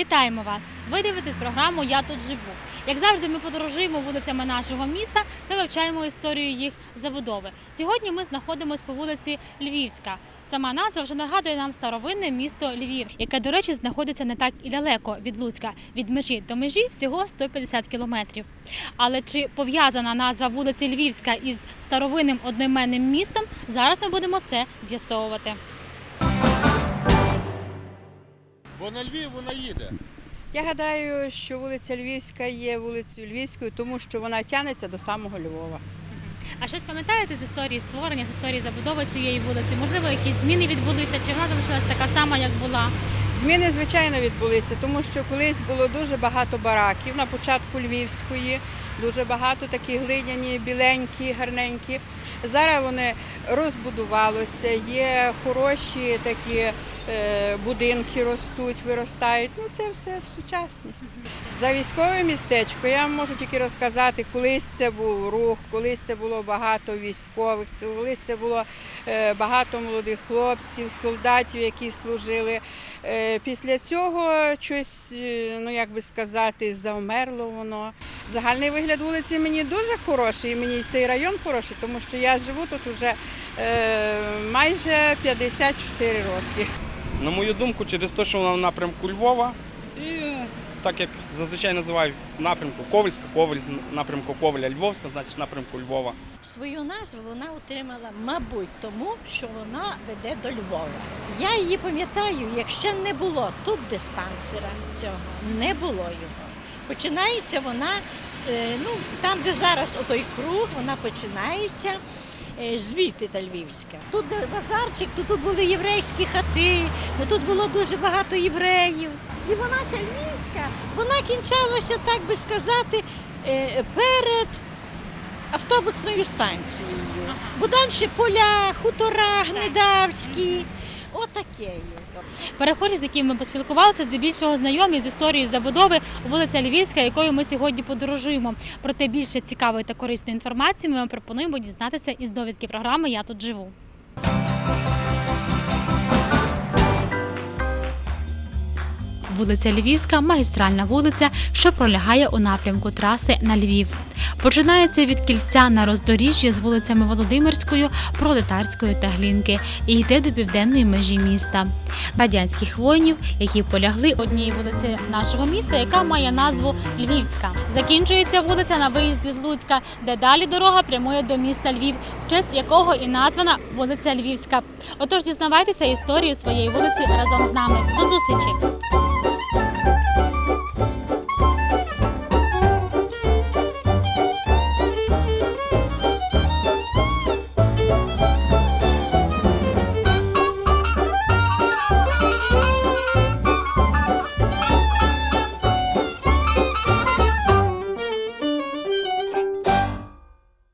Вітаємо вас! Ви дивитесь програму Я тут живу. Як завжди, ми подорожуємо вулицями нашого міста та вивчаємо історію їх забудови. Сьогодні ми знаходимося по вулиці Львівська. Сама назва вже нагадує нам старовинне місто Львів, яке, до речі, знаходиться не так і далеко від Луцька. Від межі до межі всього 150 кілометрів. Але чи пов'язана назва вулиці Львівська із старовинним одноіменним містом? Зараз ми будемо це з'ясовувати. Бо на Львів вона їде. Я гадаю, що вулиця Львівська є вулицею Львівською, тому що вона тягнеться до самого Львова. А щось пам'ятаєте з історії створення, з історії забудови цієї вулиці? Можливо, якісь зміни відбулися, чи вона залишилась така сама, як була? Зміни, звичайно, відбулися, тому що колись було дуже багато бараків на початку Львівської, дуже багато такі глиняні, біленькі, гарненькі. Зараз вони розбудувалися, є хороші такі е, будинки ростуть, виростають. Ну це все сучасність. За військове містечко я вам можу тільки розказати, колись це був рух, колись це було багато військових, колись це було е, багато молодих хлопців, солдатів, які служили. Е, Після цього щось, ну як би сказати, завмерло воно. Загальний вигляд вулиці мені дуже хороший, і мені цей район хороший, тому що я живу тут вже е, майже 54 роки. На мою думку, через те, що вона в напрямку Львова, і так як зазвичай називають напрямку Ковальська, Коваль, напрямку Коваля Львовська, значить напрямку Львова. Свою назву вона отримала, мабуть, тому, що вона веде до Львова. Я її пам'ятаю, як ще не було тут диспансера цього, не було його. Починається вона, е, ну там, де зараз отой круг, вона починається. е, Звідти та Львівська. Тут базарчик, тут були єврейські хати, ну, тут було дуже багато євреїв. І вона ця Львівська, вона кінчалася, так би сказати, е, перед автобусною станцією. Бо далі поля, хутора, гнедавські. Отаке є. Перехожі, з якими ми поспілкувалися, здебільшого знайомі з історією забудови вулиця Львівська, якою ми сьогодні подорожуємо. Проте більше цікавої та корисної інформації ми вам пропонуємо дізнатися із довідки програми Я тут живу. Вулиця Львівська магістральна вулиця, що пролягає у напрямку траси на Львів. Починається від кільця на роздоріжжі з вулицями Володимирською, Пролетарською та Глінки і йде до південної межі міста. Радянських воїнів, які полягли однієї вулиці нашого міста, яка має назву Львівська. Закінчується вулиця на виїзді з Луцька, де далі дорога прямує до міста Львів, в честь якого і названа вулиця Львівська. Отож, дізнавайтеся історію своєї вулиці разом з нами. До зустрічі!